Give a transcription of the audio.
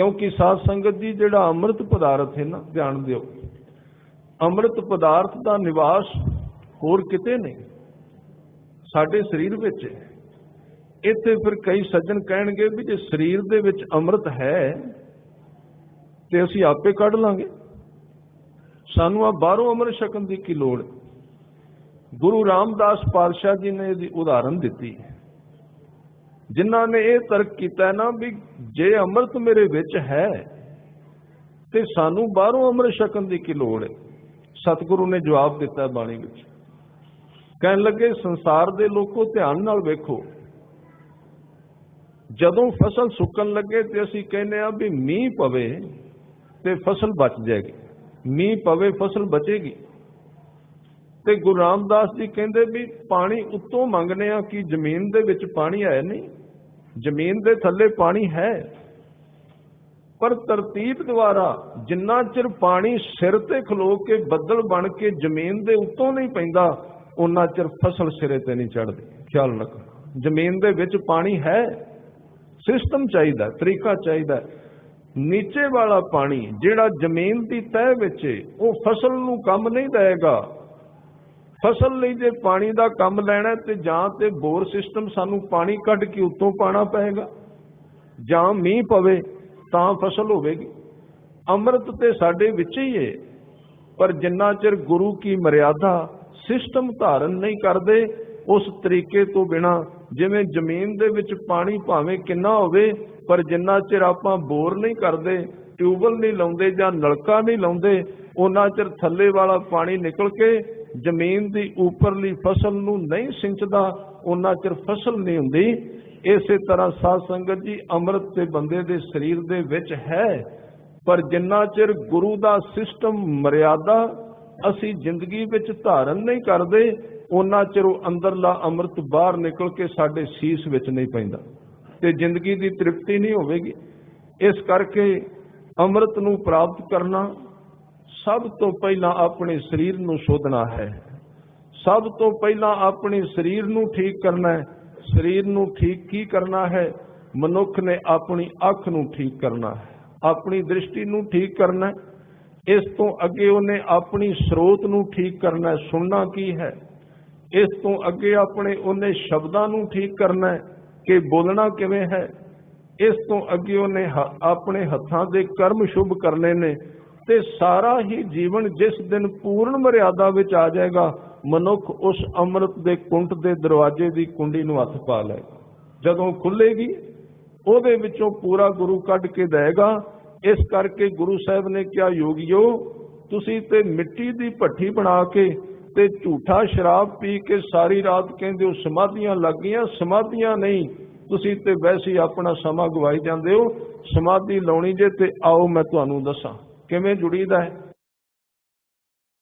ਕਿਉਂਕਿ ਸਾਧ ਸੰਗਤ ਜੀ ਜਿਹੜਾ ਅੰਮ੍ਰਿਤ ਪਦਾਰਥ ਹੈ ਨਾ, ਧਿਆਨ ਦਿਓ। ਅੰਮ੍ਰਿਤ ਪਦਾਰਥ ਦਾ ਨਿਵਾਸ ਹੋਰ ਕਿਤੇ ਨਹੀਂ। ਸਾਡੇ ਸਰੀਰ ਵਿੱਚ ਹੈ। ਇੱਥੇ ਫਿਰ ਕਈ ਸੱਜਣ ਕਹਿਣਗੇ ਵੀ ਜੇ ਸਰੀਰ ਦੇ ਵਿੱਚ ਅੰਮ੍ਰਿਤ ਹੈ, ਤੇ ਅਸੀਂ ਆਪੇ ਕੱਢ ਲਾਂਗੇ। ਸਾਨੂੰ ਆ ਬਾਹਰੋਂ ਅੰਮ੍ਰਿਤ ਛਕਣ ਦੀ ਕੀ ਲੋੜ? ਗੁਰੂ ਰਾਮਦਾਸ ਪਾਤਸ਼ਾਹ ਜੀ ਨੇ ਇਹਦੀ ਉਦਾਹਰਨ ਦਿੱਤੀ। ਹੈ ਜਿਨ੍ਹਾਂ ਨੇ ਇਹ ਤਰਕ ਕੀਤਾ ਨਾ ਵੀ ਜੇ ਅੰਮ੍ਰਿਤ ਮੇਰੇ ਵਿੱਚ ਹੈ, ਤੇ ਸਾਨੂੰ ਬਾਹਰੋਂ ਅੰਮ੍ਰਿਤ ਛਕਣ ਦੀ ਕੀ ਲੋੜ ਹੈ? ਸਤਿਗੁਰੂ ਨੇ ਜਵਾਬ ਦਿੱਤਾ ਬਾਣੀ ਵਿੱਚ। ਕਹਿਣ ਲੱਗੇ, ਸੰਸਾਰ ਦੇ ਲੋਕੋ ਧਿਆਨ ਨਾਲ ਵੇਖੋ। ਜਦੋਂ ਫਸਲ ਸੁੱਕਣ ਲੱਗੇ ਤੇ ਅਸੀਂ ਕਹਿੰਦੇ ਆ ਵੀ ਮੀਂਹ ਪਵੇ ਤੇ ਫਸਲ ਬਚ ਜਾਏਗੀ। ਮੀਂਹ ਪਵੇ, ਫਸਲ ਬਚੇਗੀ। ਤੇ ਗੁਰੂ ਰਾਮਦਾਸ ਜੀ ਕਹਿੰਦੇ ਵੀ ਪਾਣੀ ਉੱਤੋਂ ਮੰਗਨੇ ਆ ਕਿ ਜ਼ਮੀਨ ਦੇ ਵਿੱਚ ਪਾਣੀ ਹੈ ਨਹੀਂ? ਜ਼ਮੀਨ ਦੇ ਥੱਲੇ ਪਾਣੀ ਹੈ। ਪਰ ਤਰਤੀਬ ਦੁਆਰਾ ਜਿੰਨਾ ਚਿਰ ਪਾਣੀ ਸਿਰ ਤੇ ਖਲੋ ਕੇ ਬੱਦਲ ਬਣ ਕੇ ਜ਼ਮੀਨ ਦੇ ਉੱਤੋਂ ਨਹੀਂ ਪੈਂਦਾ ਉਹਨਾਂ ਚਿਰ ਫਸਲ ਸਿਰੇ ਤੇ ਨਹੀਂ ਚੜਦੀ ਖਿਆਲ ਰੱਖੋ, ਜ਼ਮੀਨ ਦੇ ਵਿੱਚ ਪਾਣੀ ਹੈ, ਸਿਸਟਮ ਚਾਹੀਦਾ, ਤਰੀਕਾ ਚਾਹੀਦਾ। ਨੀਚੇ ਵਾਲਾ ਪਾਣੀ ਜਿਹੜਾ ਜ਼ਮੀਨ ਦੀ ਤਹਿ ਵਿੱਚ ਉਹ ਫਸਲ ਨੂੰ ਕੰਮ ਨਹੀਂ ਦੇਗਾ ਫਸਲ ਲਈ ਜੇ ਪਾਣੀ ਦਾ ਕੰਮ ਲੈਣਾ ਤੇ ਜਾਂ ਤੇ ਬੋਰ ਸਿਸਟਮ ਸਾਨੂੰ ਪਾਣੀ ਕੱਢ ਕੇ ਉੱਤੋਂ ਪਾਣਾ ਪਏਗਾ। ਜਾਂ ਮੀਂਹ ਪਵੇ ਤਾਂ ਫਸਲ ਹੋਵੇਗੀ। ਅੰਮ੍ਰਿਤ ਤੇ ਸਾਡੇ ਵਿੱਚ ਹੀ ਹੈ ਪਰ ਜਿੰਨਾ ਚਿਰ ਗੁਰੂ ਕੀ ਮਰਿਆਦਾ ਸਿਸਟਮ ਧਾਰਨ ਨਹੀਂ ਕਰਦੇ, ਉਸ ਤਰੀਕੇ ਤੋਂ ਬਿਨਾ ਜਿਵੇਂ ਜ਼ਮੀਨ ਦੇ ਵਿੱਚ ਪਾਣੀ ਭਾਵੇਂ ਕਿੰਨਾ ਹੋਵੇ, ਪਰ ਜਿੰਨਾ ਚਿਰ ਆਪਾਂ ਬੋਰ ਨਹੀਂ ਕਰਦੇ ਟਿਊਬਲ ਨਹੀਂ ਲਾਉਂਦੇ ਜਾਂ ਨਲਕਾ ਨਹੀਂ ਲਾਉਂਦੇ ਉਹਨਾਂ ਚਿਰ ਥੱਲੇ ਵਾਲਾ ਪਾਣੀ ਨਿਕਲ ਕੇ ਜ਼ਮੀਨ ਦੀ ਉੱਪਰਲੀ ਫਸਲ ਨੂੰ ਨਹੀਂ ਸਿੰਚਦਾ, ਉਹਨਾਂ ਚਿਰ ਫਸਲ ਨਹੀਂ ਹੁੰਦੀ। ਇਸੇ ਤਰ੍ਹਾਂ ਸਾਧ ਸੰਗਤ ਜੀ, ਅੰਮ੍ਰਿਤ ਤੇ ਬੰਦੇ ਦੇ ਸਰੀਰ ਦੇ ਵਿੱਚ ਹੈ, ਪਰ ਜਿੰਨਾ ਚਿਰ ਗੁਰੂ ਦਾ ਸਿਸਟਮ ਮਰਿਆਦਾ ਅਸੀਂ ਜ਼ਿੰਦਗੀ ਵਿੱਚ ਧਾਰਨ ਨਹੀਂ ਕਰਦੇ, ਉਹਨਾਂ ਚਿਰ ਉਹ ਅੰਦਰਲਾ ਅੰਮ੍ਰਿਤ ਬਾਹਰ ਨਿਕਲ ਕੇ ਸਾਡੇ ਸੀਸ ਵਿੱਚ ਨਹੀਂ ਪੈਂਦਾ ਤੇ ਜ਼ਿੰਦਗੀ ਦੀ ਤ੍ਰਿਪਤੀ ਨਹੀਂ ਹੋਵੇਗੀ। ਇਸ ਕਰਕੇ ਅੰਮ੍ਰਿਤ ਨੂੰ ਪ੍ਰਾਪਤ ਕਰਨਾ ਸਭ ਤੋਂ ਪਹਿਲਾਂ ਆਪਣੇ ਸਰੀਰ ਨੂੰ ਸੋਧਣਾ ਹੈ। ਸਭ ਤੋਂ ਪਹਿਲਾਂ ਆਪਣੇ ਸਰੀਰ ਨੂੰ ਠੀਕ ਕਰਨਾ ਹੈ। ਸਰੀਰ ਨੂੰ ਠੀਕ ਕੀ ਕਰਨਾ ਹੈ? ਮਨੁੱਖ ਨੇ ਆਪਣੀ ਅੱਖ ਨੂੰ ਠੀਕ ਕਰਨਾ ਹੈ। ਆਪਣੀ ਦ੍ਰਿਸ਼ਟੀ ਨੂੰ ਠੀਕ ਕਰਨਾ ਹੈ। ਇਸ ਤੋਂ ਅੱਗੇ ਉਹਨੇ ਆਪਣੀ ਸਰੋਤ ਨੂੰ ਠੀਕ ਕਰਨਾ ਸੁਣਨਾ ਕੀ ਹੈ? ਇਸ ਤੋਂ ਅੱਗੇ ਆਪਣੇ ਉਹਨੇ ਸ਼ਬਦਾਂ ਨੂੰ ਠੀਕ ਕਰਨਾ ਕਿ ਬੋਲਣਾ ਕਿਵੇਂ ਹੈ? ਇਸ ਤੋਂ ਅੱਗੇ ਉਹਨੇ ਆਪਣੇ ਹੱਥਾਂ ਦੇ ਕਰਮ ਸ਼ੁਭ ਕਰਨੇ ਨੇ। ਤੇ ਸਾਰਾ ਹੀ ਜੀਵਨ ਜਿਸ ਦਿਨ ਪੂਰਨ ਮਰਿਆਦਾ ਵਿੱਚ ਆ ਜਾਏਗਾ, ਮਨੁੱਖ ਉਸ ਅੰਮ੍ਰਿਤ ਦੇ ਕੁੰਟ ਦੇ ਦਰਵਾਜ਼ੇ ਦੀ ਕੁੰਡੀ ਨੂੰ ਹੱਥ ਪਾ ਲਏਗਾ। ਜਦੋਂ ਖੁੱਲੇਗੀ, ਉਹਦੇ ਵਿੱਚੋਂ ਪੂਰਾ ਗੁਰੂ ਕੱਢ ਕੇ ਦੇਗਾ ਇਸ ਕਰਕੇ ਗੁਰੂ ਸਾਹਿਬ ਨੇ ਕਿਹਾ, ਯੋਗਿਓ, ਤੁਸੀਂ ਤੇ ਮਿੱਟੀ ਦੀ ਭੱਠੀ ਬਣਾ ਕੇ ਤੇ ਝੂਠਾ ਸ਼ਰਾਬ ਪੀ ਕੇ ਸਾਰੀ ਰਾਤ ਕਹਿੰਦੇ ਹੋ, ਸਮਾਧੀਆਂ ਲੱਗ ਗਈਆਂ, ਸਮਾਧੀਆਂ ਨਹੀਂ। ਤੁਸੀਂ ਤੇ ਵੈਸੇ ਆਪਣਾ ਸਮਾਂ ਗਵਾਈ ਜਾਂਦੇ ਹੋ। ਸਮਾਧੀ ਲਾਉਣੀ ਜੇ ਤੇ ਆਓ, ਮੈਂ ਤੁਹਾਨੂੰ ਦੱਸਾਂ। ਕਿਵੇਂ ਜੁੜੀਦਾ ਹੈ?